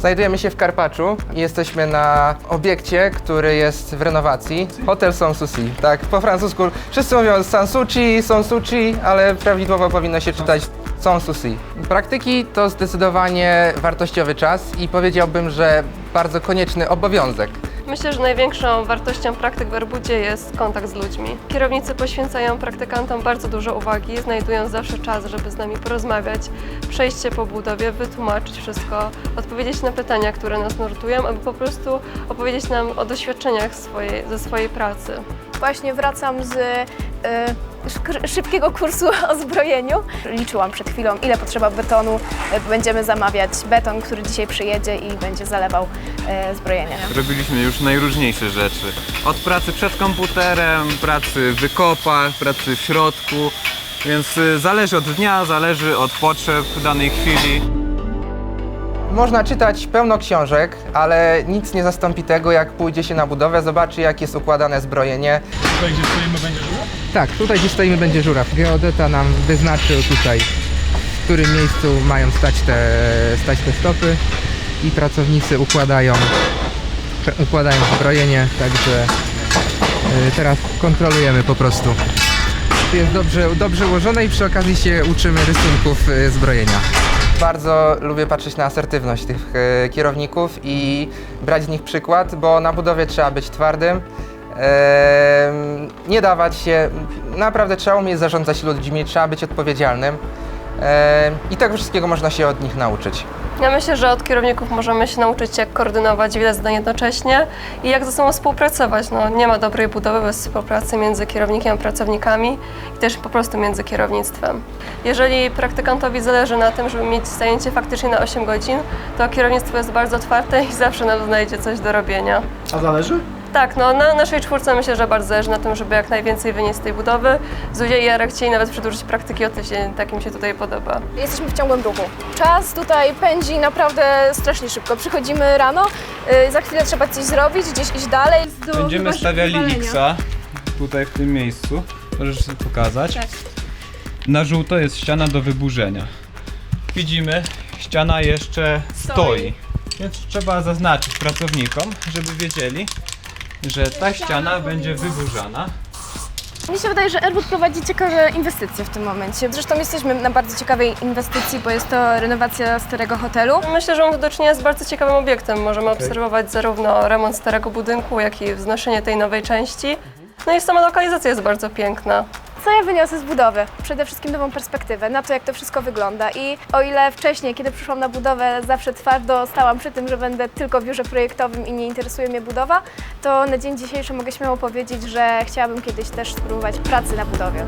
Znajdujemy się w Karpaczu i jesteśmy na obiekcie, który jest w renowacji. Hotel Sanssouci. Tak, po francusku wszyscy mówią Sanssouci, Sanssouci, ale prawidłowo powinno się czytać Sanssouci. Praktyki to zdecydowanie wartościowy czas i powiedziałbym, że bardzo konieczny obowiązek. Myślę, że największą wartością praktyk w Erbudzie jest kontakt z ludźmi. Kierownicy poświęcają praktykantom bardzo dużo uwagi, znajdują zawsze czas, żeby z nami porozmawiać, przejść się po budowie, wytłumaczyć wszystko, odpowiedzieć na pytania, które nas nurtują, aby po prostu opowiedzieć nam o doświadczeniach swojej, ze swojej pracy. Właśnie wracam z szybkiego kursu o zbrojeniu. Liczyłam przed chwilą, ile potrzeba betonu. Y, Będziemy zamawiać beton, który dzisiaj przyjedzie i będzie zalewał y, zbrojenie. Robiliśmy już najróżniejsze rzeczy. Od pracy przed komputerem, pracy w wykopach, pracy w środku. Więc y, zależy od dnia, zależy od potrzeb danej chwili. Można czytać pełno książek, ale nic nie zastąpi tego, jak pójdzie się na budowę, zobaczy jak jest układane zbrojenie. Tutaj, gdzie stoimy, będzie żuraw? Tak, tutaj gdzie stoimy będzie żuraw. Geodeta nam wyznaczył tutaj, w którym miejscu mają stać te, stać te stopy i pracownicy układają, układają zbrojenie, także y, teraz kontrolujemy po prostu. Czy jest dobrze, dobrze ułożone i przy okazji się uczymy rysunków y, zbrojenia. Bardzo lubię patrzeć na asertywność tych y, kierowników i brać z nich przykład, bo na budowie trzeba być twardym, nie dawać się. Naprawdę trzeba umieć zarządzać ludźmi, trzeba być odpowiedzialnym. I tego wszystkiego można się od nich nauczyć. Ja myślę, że od kierowników możemy się nauczyć, jak koordynować wiele zadań jednocześnie i jak ze sobą współpracować. No, nie ma dobrej budowy bez współpracy między kierownikiem a pracownikami i też po prostu między kierownictwem. Jeżeli praktykantowi zależy na tym, żeby mieć zajęcie faktycznie na 8 godzin, to kierownictwo jest bardzo otwarte i zawsze nam znajdzie coś do robienia. A zależy? Tak, no na naszej czwórce myślę, że bardzo zależy na tym, żeby jak najwięcej wynieść z tej budowy. Zuzia i Jarek chcieli nawet przedłużyć praktyki o tydzień, tak im się tutaj podoba. Jesteśmy w ciągłym ruchu. Czas tutaj pędzi naprawdę strasznie szybko. Przychodzimy rano, y, za chwilę trzeba coś zrobić, gdzieś iść dalej. Będziemy stawiali X-a tutaj w tym miejscu. Możesz sobie pokazać. Na żółto jest ściana do wyburzenia. Widzimy, ściana jeszcze stoi. Więc trzeba zaznaczyć pracownikom, żeby wiedzieli, że ta ściana będzie wyburzana. Mi się wydaje, że Airbus prowadzi ciekawe inwestycje w tym momencie. Zresztą jesteśmy na bardzo ciekawej inwestycji, bo jest to renowacja starego hotelu. Myślę, że mamy do czynienia z bardzo ciekawym obiektem. Możemy obserwować zarówno remont starego budynku, jak i wznoszenie tej nowej części. No i sama lokalizacja jest bardzo piękna. Co ja wyniosę z budowy? Przede wszystkim nową perspektywę na to, jak to wszystko wygląda. I o ile wcześniej, kiedy przyszłam na budowę, zawsze twardo stałam przy tym, że będę tylko w biurze projektowym i nie interesuje mnie budowa, to na dzień dzisiejszy mogę śmiało powiedzieć, że chciałabym kiedyś też spróbować pracy na budowie.